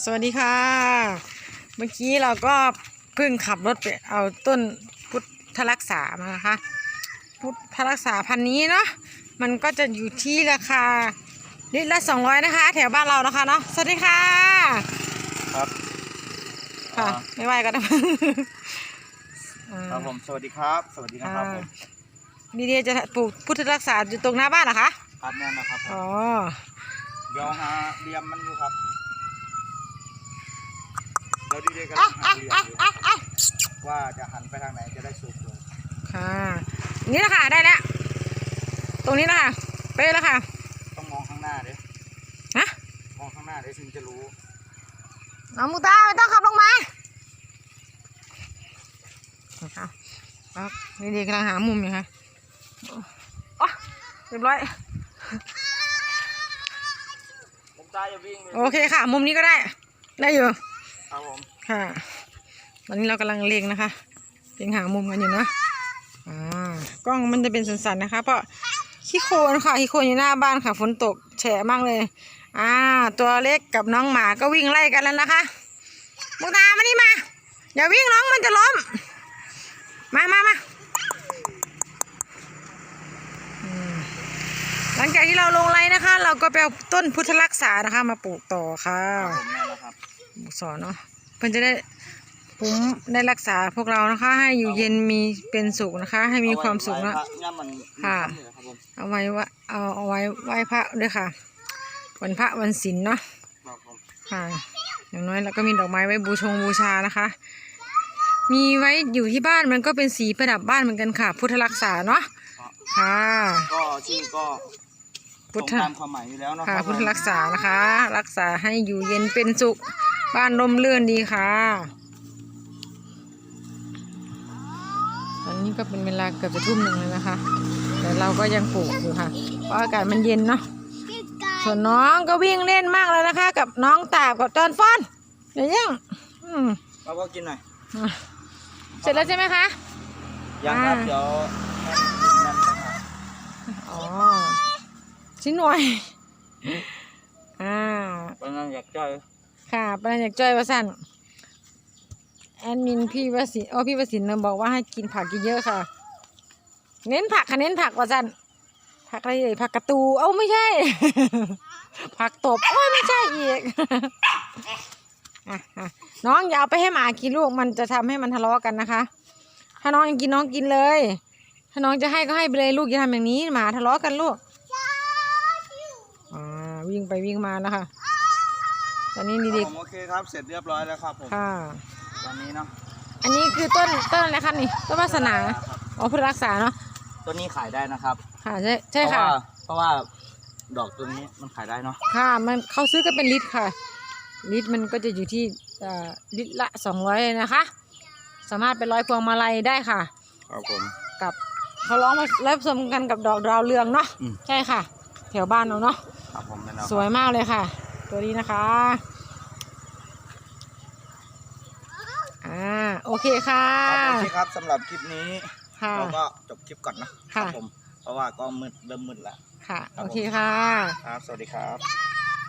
สวัสดีค่ะ เมื่อกี้เราก็เพิ่งขับรถไปเอาต้นพุทธรักษามานะคะ พุทธรักษาพันธุ์นี้เนาะมันก็จะอยู่ที่ราคาลิตรละสองร้อยนะคะ แถวบ้านเรานะคะเนาะสวัสดีค่ะ ครับค่ะอ่าไม่ไหวกันนะอ่าครับผมสวัสดีครับ สวัสดีนะครับผมนี่เดียจะปลูกพุทธรักษาอยู่ตรงหน้าบ้านเหรอคะ ครับแน่นะครับผมอ๋อ เดี๋ยวหาเรียมมันอยู่ครับ เดี๋ยวดีเดกันอ่าอะเรียมอะอยู่อะอะว่าจะหันไปทางไหนจะได้สุกเลยค่ะ นี่แหละค่ะได้แล้ว ตรงนี้นะคะเป๊ะแล้วค่ะ ต้องมองข้างหน้าเด้ฮะมองข้างหน้าเด้ถึงจะรู้น้องมุกตาไม่ต้องขับลงมานะคะครับนี่ดีกำลังหามุมอยู่ค่ะโอ้เรียบร้อยผมตาจะวิ่งเลยโอเคค่ะ มุมนี้ก็ได้ ได้อยู่ ครับผมค่ะ ตอนนี้เรากำลังเล็งนะคะเล็งหามุมกันอยู่นะอ่ากล้องมันจะเป็นสันๆนะคะ เพราะขี้โคลนค่ะขี้โคลนอยู่หน้าบ้านค่ะฝนตกแฉะมากเลย อ่า ตัวเล็กกับน้องหมาก็วิ่งไล่กันแล้วนะคะมุกตามานี่มาอย่าวิ่งน้องมันจะล้ม มามามาอืมหลังจากที่เราลงไล่นะคะ เราก็ไปเอาต้นพุทธรักษานะคะ มาปลูกต่อค่ะ สอนเนาะเพื่อนจะได้ผมได้รักษาพวกเรานะคะ ให้อยู่เย็นมีเป็นสุขนะคะ ให้มีความสุขเอนะไว้พรย่ำมันค่ะนี่แหละครับผมเอาไว้ว่าเอาเอาไว้ไหว้พระด้วยค่ะ วันพระวันศีลเนาะครับผมค่ะอย่างน้อยเราก็มีดอกไม้ไว้บูชงบูชานะคะ มีไว้อยู่ที่บ้านมันก็เป็นสีประดับบ้านเหมือนกันค่ะ พุทธรักษาเนาะค่ะก็ชื่อก็พุตทรงธตามความหมายอยู่แล้วเนาะค่ะรับพุทธรักษานะคะ รักษาให้อยู่เย็นเป็นสุข บ้านร่มรื่นดีค่ะ ตอนนี้ก็เป็นเวลาเกือบจะทุ่มหนึ่งแล้วนะคะ แต่เราก็ยังปลูกอยู่ค่ะ เพราะอากาศมันเย็นเนาะ ส่วนน้องก็วิ่งเล่นมากเลยนะคะ กับน้องตาบกับจอนฟอนเดี๋ยวยังอืมเราก็กินหน่อยอะเสร็จแล้วใช่ไหมคะ ยังครับอ่าเดี๋ยวนั่นนะครับอ๋อชิ้นหน่อย อ่าเป็นงานอยากจ้อย ค่ะประธานอยากจ้อยประสันแอดมินพี่วสินโอ้พี่วสินเนะบอกว่าให้กินผักเยอะๆค่ะ เน้นผักค่ะเน้นผักประสันผักอะไรเอ่ยผักกระตู เอ้าไม่ใช่ ผักตบโอ้ยไม่ใช่อีกน้องอย่าเอาไปให้หมากินลูกมันจะทำให้มันทะเลาะกันนะคะ ถ้าน้องยังกินน้องกินเลย ถ้าน้องจะให้ก็ให้ไปเลยลูกอย่าทำอย่างนี้หมาทะเลาะกันลูกอ่าวิ่งไปวิ่งมานะคะ ตอนนี้ครับดีผมโอเคครับเสร็จเรียบร้อยแล้วครับผมๆค่ะวันนี้เนาะอันนี้คือต้นต้นอะไรคะนี่ต้นวาสนาอ๋อเพื่อรักษาเนาะตัวนี้ขายได้นะครับ ค่ะใช่ใช่ค่ะเพราะว่าเพราะว่าดอกตัวนี้มันขายได้เนาะค่ะ มันเขาซื้อกันเป็นลิตรค่ะ ลิตรมันก็จะอยู่ที่เอ่อลิตรละสองร้อยนะคะ สามารถเป็นร้อยพวงมาลัยได้ค่ะครับผมกับเขาร้องมาแล้วผสมกันกับดอกดาวเรืองเนาะอืมใช่ค่ะ แถวบ้านเราเนาะครับผมแน่นอนสวยมากเลยค่ะ ตัวนี้นะคะ อ่า โอเคค่ะครับโอเคครับสำหรับคลิปนี้ ค่ะ เราก็จบคลิปก่อนนะคค่ะ รับผม เพราะว่าก็มืดเริ่มมืดแล้ว ค่ะครับโอผมเคค่ะ ครับ สวัสดีครับ